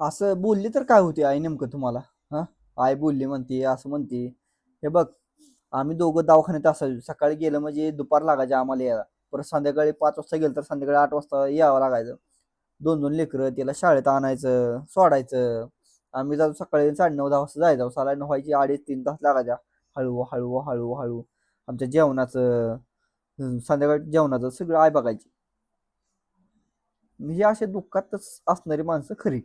असं बोलली तर काय होते आई नेमकं तुम्हाला? हां? आई बोलली म्हणते असं म्हणते. हे बघ आम्ही दोघं दवाखान्यात असायचो. सकाळी गेलं म्हणजे दुपार लागायचे आम्हाला यायला. परत संध्याकाळी पाच वाजता गेलं तर संध्याकाळी आठ वाजता यावं लागायचं. दोन दोन लेकरं त्याला शाळेत आणायचं सोडायचं. आम्ही जातो सकाळी साडे नऊ दहा वाजता जायचो. नऊ व्हायची अडीच तीन तास लागायच्या हळू हळू हळू हळू आमच्या जेवणाचं संध्याकाळी जेवणाचं सगळं आई बघायची. म्हणजे अशा दुःखातच असणारी माणसं खरी.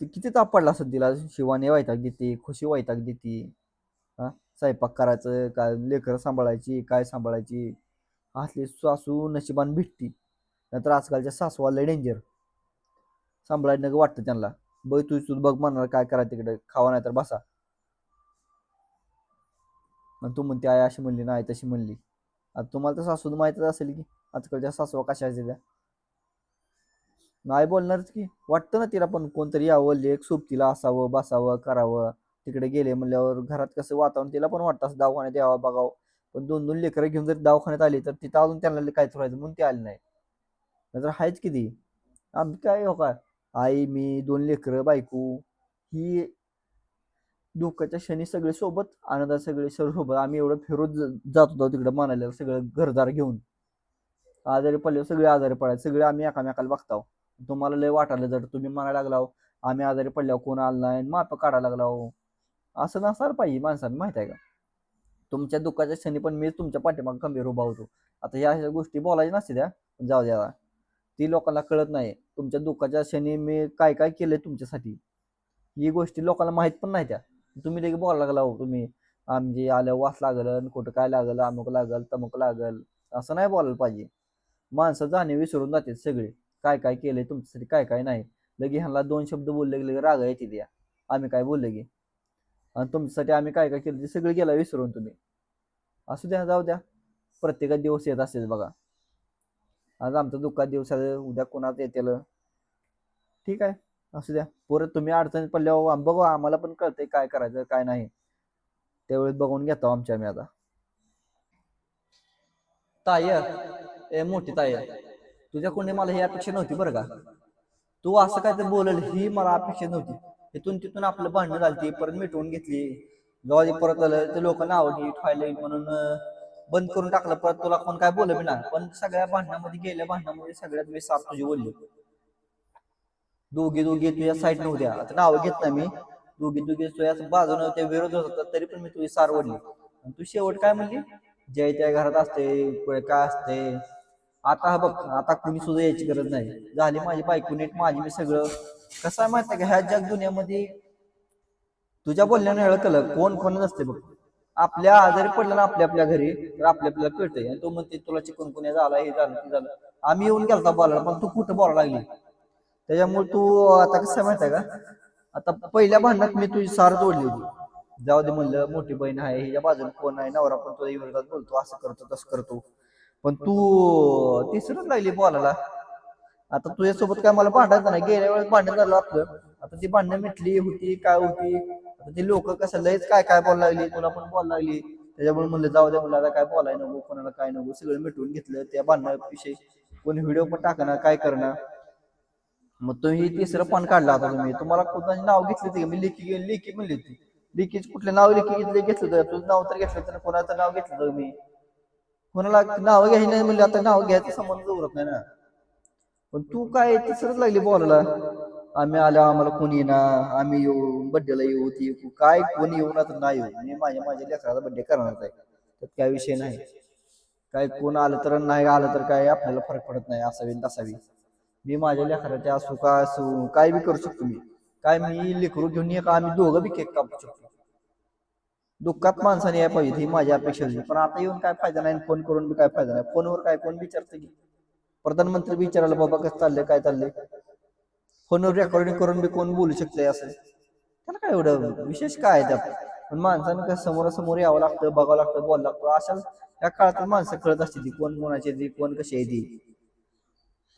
ते किती ताप पडला असेल तिला शिवाने वैताग देते खुशी वैताग देते. हा? स्वयंपाक करायचं काय लेकरं सांभाळायची काय सांभाळायची? असली सासू नशिबान भेटती. नंतर आजकालच्या सासू डेंजर सांभाळायला नको वाटतं त्यांना. बघ तू तू बघ म्हणणार काय करा तिकडे. खावा नाही तर बसा. आणि तू म्हणते आई अशी म्हणली नाही तशी म्हणली. आता तुम्हाला तर सासू माहीतच असेल की आजकालच्या सासवा कशा आहेत त्या? नाही बोलणारच की. वाटतं ना तिला पण कोणतरी यावं लेख सोबतीला असावं बसावं करावं. तिकडे गेले म्हणल्यावर घरात कसं वातावरण तिला पण वाटतं असं दवाखान्यात यावं बघावं. पण दोन दोन लेकरं घेऊन जर दवाखान्यात आली तर तिथं अजून त्यांना काय व्हायचं म्हणून ते आले नाही. नाहीतर आहेच किती आम्ही काय हो काय? आई मी दोन लेकरं बायको. ही दुःखाच्या क्षणी सगळे सोबत आनंदात सगळे सर सोबत आम्ही एवढं फिरत जात होतो तिकडं मानायला सगळं घरदार घेऊन. आजारी पडले सगळे आजारी पडायचे सगळे आम्ही एकामेकाला बघताव. तुम्हाला लय वाटायला जर तुम्ही म्हणायला लागलाव आम्ही आजारी पडल्यावर कोण आलं नाही माप काढायला लागलाव. असं नसायला पाहिजे माणसाने माहीत आहे का? तुमच्या दुःखाच्या क्षणी पण मीच तुमच्या पाठीमागे खंबीर उभा होतो. आता ह्या अशा गोष्टी बोलायच्या नसते त्या पण जाऊ द्या. ती लोकांना कळत नाही. तुमच्या दुःखाच्या क्षणी मी काय काय केलंय तुमच्यासाठी? ही गोष्टी लोकांना माहीत पण नाही त्या. तुम्ही देखील बोलायला लागला हो तुम्ही. आमचे आलं वास लागल कुठं काय लागल अमुक लागल तमुक लागल असं नाही बोलायला पाहिजे. माणसं जाणे विसरून जाते सगळे. काय काय केलंय तुमच्यासाठी काय काय नाही. लगे ह्यांना दोन शब्द बोलले गेले लगे राग येते द्या आम्ही काय बोलले की? आणि तुमच्यासाठी आम्ही काय काय केलं ते सगळं गेला विसरून तुम्ही. असू द्या जाऊ द्या. प्रत्येका दिवस येत असेल बघा. आज आमचं दुःखात दिवस आलं उद्या कोणाचं येतेल? ठीक आहे असू द्या. परत तुम्ही अडचणीत पडल्यावर हो, बघू आम्हाला पण कळतंय काय करायचं काय नाही. त्यावेळेस बघून घेतो आमच्या आम्ही आता. ताय ए मोठी ताय तुझ्या कोणी मला ही अपेक्षा नव्हती बरं का? तू असं काय तर बोलल ही मला अपेक्षा नव्हती. इथून तिथून आपलं भांडणं झाली परत मिटवून घेतली. जेव्हा ते परत आलं ते लोकांना आवडली ठेवायला म्हणून बंद करून टाकलं. परत तुला कोण काय बोललं बी पण सगळ्या भांडणामध्ये गेल्या भांडणामध्ये सगळ्यात मी साफ तुझी बोलली. दोघे दोघे तुझ्या साईड नव्हत्या. आता नाव घेत नाही मी. दोघे दोघे तुझ्या बाजून त्या विरोध होतात तरी पण मी तुझी सार ओढली. तू शेवट काय म्हणली? जय त्या घरात असते काय असते? आता हा बघ आता कुणी सुद्धा यायची गरज नाही. झाली माझी बायको नीट माझी मी सगळं. कसं आहे माहिती का ह्या जग दुनियामध्ये तुझ्या बोलण्याने एवढं कळलं कोण कोण नसते बघ. आपल्या आजारी पडलं ना आपल्या आपल्या घरी तर आपल्या आपल्याला कळतंय. आणि तो म्हणते तुला चिकन कोणी झाला हे झालं ते झालं. आम्ही येऊन गेलता बोलायला पण तू कुठं बोलायला लागली? त्याच्यामुळे तू आता कसं आहे माहिती आहे का? आता पहिल्या भांडणात मी तुझी सार जोडली होती. जाऊ दे म्हणलं मोठी बहीण आहे हिच्या बाजूला कोण आहे नवरा पण तुझ्या विरोधात बोलतो असं करतो तसं करतो. पण तू तिसरंच लागली बोलायला. आता तुझ्यासोबत काय मला भांडायचं नाही गेल्या वेळेस भांडण झालं आपलं. आता ती भांडणं मिटली होती काय होती? आता ती लोक कसं लयच काय काय बोलायला लागली? तुला पण बोलायला लागली. त्याच्यामुळे म्हणलं जाऊ दे म्हणलं काय बोलायला नको कोणाला काय नको सगळं मिटवून घेतलं त्या भांडणाविषयी. कोणी व्हिडिओ पण टाकणार काय करणार मग तुम्ही तिसरं पान काढला आता तुम्ही. तुम्हाला कोणाचे नाव घेतले होते का? मी लेखी लेखी म्हणली होती. लेखीच कुठले नाव लेखी घेतले घेतलं तुझं नाव तर घेतलं तर कोणाचं नाव घेतलं मी? कोणाला नाव घ्यायची नाही म्हणले आता नाव घ्यायचं संबंध उरत नाही ना. पण तू काय तिसरंच लागली बोलायला आम्ही आल्या आम्हाला कोणी येणार? आम्ही येऊ बड्डेला येऊ ती येऊ काय कोणी येऊ ना तर नाही येऊ. मी माझ्या माझ्या लेकराचा बड्डे करणार आहे. त्यात काय विषय नाही. काय कोण आलं तर नाही आलं तर काय आपल्याला फरक पडत नाही असावी तसावी. मी माझ्या लेकराच्या असू का असू काय बी करू शकतो मी. काय मी लेकरू घेऊन ये का आम्ही दोघं बी केक कापू शकतो. दुःखात माणसाने या पाहिजे ही माझी अपेक्षा होती पण आता येऊन काय फायदा नाही फोन करून बी काय फायदा नाही. फोनवर काय कोण विचारतं की. प्रधानमंत्री विचारायला बाबा कसं चाललंय? काय चाललंय? फोनवर रेकॉर्डिंग करून बी कोण बोलू शकतंय असं? त्याला काय एवढं विशेष काय आहे त्यात? पण माणसानं कसं समोरासमोर यावं लागतं बघावं लागतं बोलावं लागतं. अशा या काळात माणसं कळत असते ती कोण कोणाची ती कोण कशी आहे ती.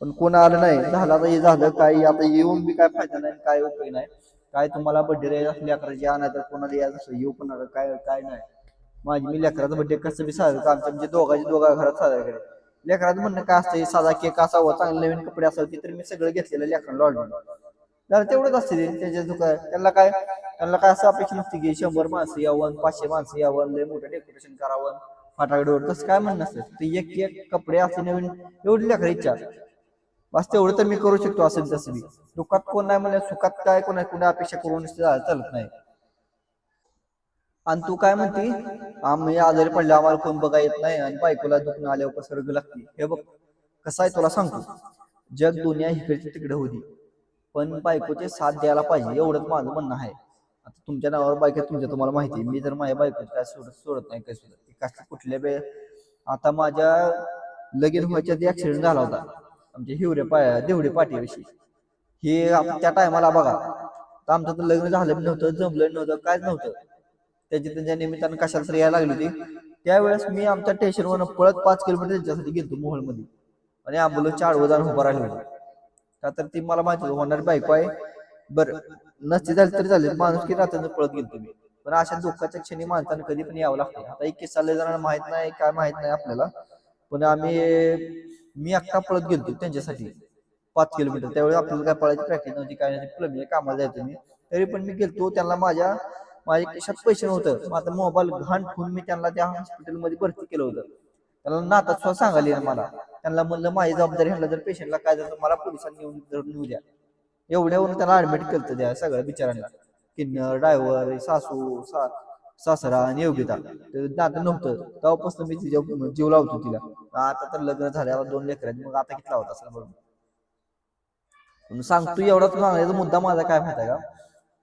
पण कोण आलं नाही झालं आता हे झालं काय आता येऊन बी काय फायदा नाही काय उपयोग नाही. काय तुम्हाला बड्डे द्यायचा असं लेकराची आणायचं कोणाला यायचं असं येऊ पण नका काय काय नाही. माझी मी लेकराचा बड्डे कसं बी साजरा आमच्या म्हणजे दोघांची दोघा घरात साजरा करेल लेकराचं म्हणणं काय असतं साधा केक असावा चांगले नवीन कपडे असावे तर मी सगळं घेतलेलं लेकरांना ऑर्डर जरा तेवढंच असते ते त्याच्या दुकान त्यांना काय त्यांना काय असं अपेक्षा नसते की शंभर माणसं यावं पाचशे माणसं यावं लय मोठं डेकोरेशन करावं फटाकडे तसं काय म्हणणं असतं ते एक एक कपडे असते नवीन एवढी लेकर इच्छा. बस तेवढं तर मी करू शकतो असं तसं बी दुःखात कोण नाही म्हणलं सुखात काय कोणा कोणा अपेक्षा करून चालत नाही. आणि तू काय म्हणती? आम्ही आजारी पडले आम्हाला कोण बघा येत नाही आणि बायकोला दुखणं आल्यावर पसरग लागते. हे बघ कसं आहे तुला सांगतो. जग दुनिया इकडची तिकडे होती पण बायकोचे साथ द्यायला पाहिजे एवढंच माझं म्हणणं आहे. आता तुमच्या नावावर बायको तुमच्या तुम्हाला माहिती मी तर माझ्या बायको काय सोडत सोडत नाही काय सोडत कुठल्या वेळ आता माझ्या लगीन व्हायच्या आधी ऍक्सिडेंट झाला होता. आमचे हिवरे पाय देवडे पाठीविषयी हे त्या टायमाला बघा तर आमचं तर लग्न झालं नव्हतं जमलं नव्हतं कायच नव्हतं. त्याच्या त्यांच्या निमित्तानं कशाला तरी यायला लागली होती. त्यावेळेस मी आमच्या स्टेशनवरून पळत पाच किलोमीटर त्यांच्यासाठी गेलो मोहोळमध्ये. आणि अँब्युलन्सच्या आडवं जाऊन उभा राहिली. का तर ती मला माहिती होणार होणारी बायको आहे बरं नसती झाली तरी झाली माणूस की रात्र पळत गेलो तुम्ही पण अशा दुःखाच्या क्षणी माणसानं कधी पण यावं लागतं. आता एक किस्सा लय जणांना माहीत नाही काय माहीत नाही आपल्याला. पण आम्ही मी एकटा पळत गेलो त्यांच्यासाठी. पाच किलोमीटर. त्यावेळी आपल्याला काय पळायची प्रॅक्टिस नव्हती काय नाही प्लमिंग कामाला जायचो मी. तरी पण मी गेलतो त्यांना माझ्या माझ्या कशात पैसे नव्हतं. माझा मोबाईल घाण ठेवून मी त्यांना त्या हॉस्पिटलमध्ये भरती केलं होतं. त्याला नाता सुद्धा सांगायला मला. त्यांना म्हणलं माझी जबाबदारी ह्याला जर पेशंटला काय झालं मला पोलिसांनी येऊन नेऊ द्या. एवढ्यावरून त्याला ऍडमिट केलं त्या सगळ्या बिचारांना किन्नर ड्रायव्हर सासू सा सासरा आणि योग्यता. नातं नव्हतं. तेव्हापासून मी तिच्या जीव लावतो तिला. आता तर लग्न झाल्यावर दोन लेकरांनी मग आता किती लावत असं बरोबर सांगतो एवढाच सांगायचा मुद्दा माझा काय माहिती आहे का?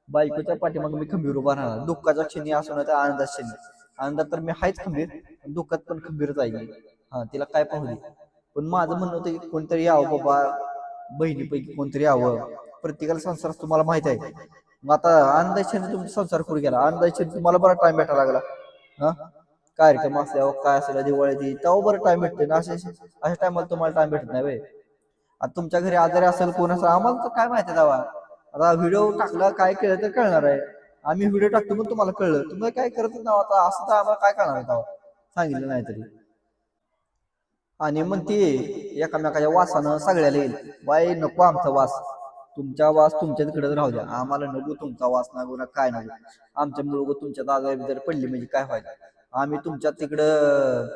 बायकोच्या पाठीमाग मी खंबीर उभा राहणार. दुःखाच्या क्षणी असो ना तर आनंदाच्या क्षणी. आनंदात तर मी आहेच खंबीर. दुःखात पण खंबीरच आहे हा तिला काय पाहू पण माझं म्हणणं होतं की कोणतरी यावं बाबा. बहिणीपैकी कोणतरी यावं. प्रत्येकाला संसार तुम्हाला माहीत आहे. मग आता आनंदाच्या तुमचा संसार कुठे गेला? आनंदाच्या तुम्हाला बरा टाइम भेटायला लागला. हा? कार्यक्रम असल्यावर काय असेल दिवाळी तेव्हा बरं टाइम भेटते ना. अशा अशा टायमाला तुम्हाला टाइम भेटत नाही वे आता तुमच्या घरी आजारी असेल कोण असेल आम्हाला तर काय माहिती दावा. आता व्हिडिओ टाकला काय केलं तर कळणार आहे. आम्ही व्हिडिओ टाकतो पण तुम्हाला कळलं. तुम्ही काय करत नाव आता असं तर आम्हाला काय करणार आहे तेव्हा सांगितलं नाही तरी. आणि मग ती एकामेकाच्या वासानं सगळ्याला येईल. बाई नको आमचा वास. तुमचा वास तुमच्या तिकडेच राहू द्या. आम्हाला नको तुमचा वास नको ना काय नाही आमच्या मुळ तुमच्या दादा जर पडली म्हणजे काय व्हायचं आम्ही तुमच्या तिकडं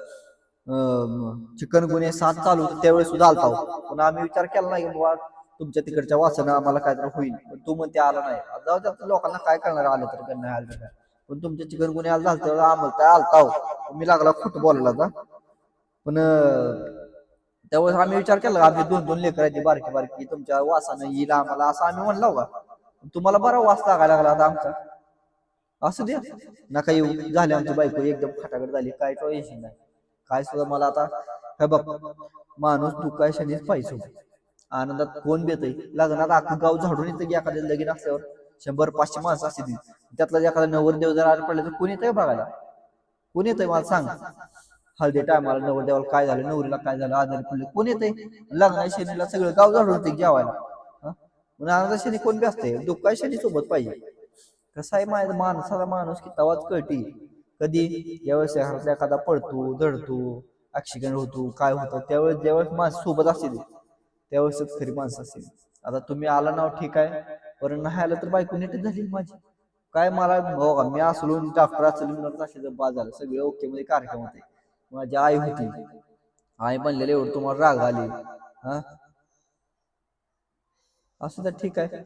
चिकन गुन्हे सात चालू होते त्यावेळेस सुद्धा आलता हो. पण आम्ही विचार केला नाही बाबा तुमच्या तिकडच्या वासनं आम्हाला काय तर होईल पण तू म्हणते आला नाही. जाऊ द्या लोकांना काय करणार आलं तर काय नाही आलं काय पण तुमच्या चिकन गुन्हे आला झालं तर आम्हाला काय आलता हो. मी लागला खोट बोलायला पण त्यावेळेस आम्ही विचार केला आम्ही दोन दोन लेकर आहेत बारकी बारकी तुमच्या वासानं येईल आम्हाला असं आम्ही म्हणलो का? तुम्हाला बरा वास लागायला लागला आता आमचा. असू द्या. नका येऊ. झाले आमची बायको एकदम खटाखट झाली. काय टेन्शन नाही. काय सुद्धा मला आता हे बघ माणूस दुखाय शनीच पाहिजे. आनंदात कोण बेत लग्नात अख्खं गाव झाडून येतं की एखाद्या लगीन असल्यावर. शंभर पाचशे माणसं असते त्यातला एखादा नवरदेव जर आला पडला तर कोण येतंय बघायला? कोण येतंय मला सांग? हळदी टायमाला नवरदेवाला काय झालं? नवरीला काय झालं? आजारी पडले. कोण येते लग्ना शनीला सगळं गाव झाडून येते जेवायला. हं? शनी कोण बी असते काय शनी सोबत पाहिजे. कसं आहे माझ्या माणसाला माणूस की तवाच कळती. कधी यावेळेस घरातला एखादा पडतो धडतो ऍक्सिडेंट होतो काय होतं? त्यावेळेस ज्यावेळेस माणसं सोबत असतील त्यावेळेसच खरी माणसं असतील. आता तुम्ही आला नाव ठीक आहे. पण नाही आलं तर बायको नीट झाली माझी. काय मला बघा मी असलो डॉक्टर असलो असे बाद झालं. सगळे ओके मध्ये कार्यक्रम होते. माझी आई होती. आई म्हणलेले एवढं तुम्हाला राग आली. हा? असं तर ठीक आहे.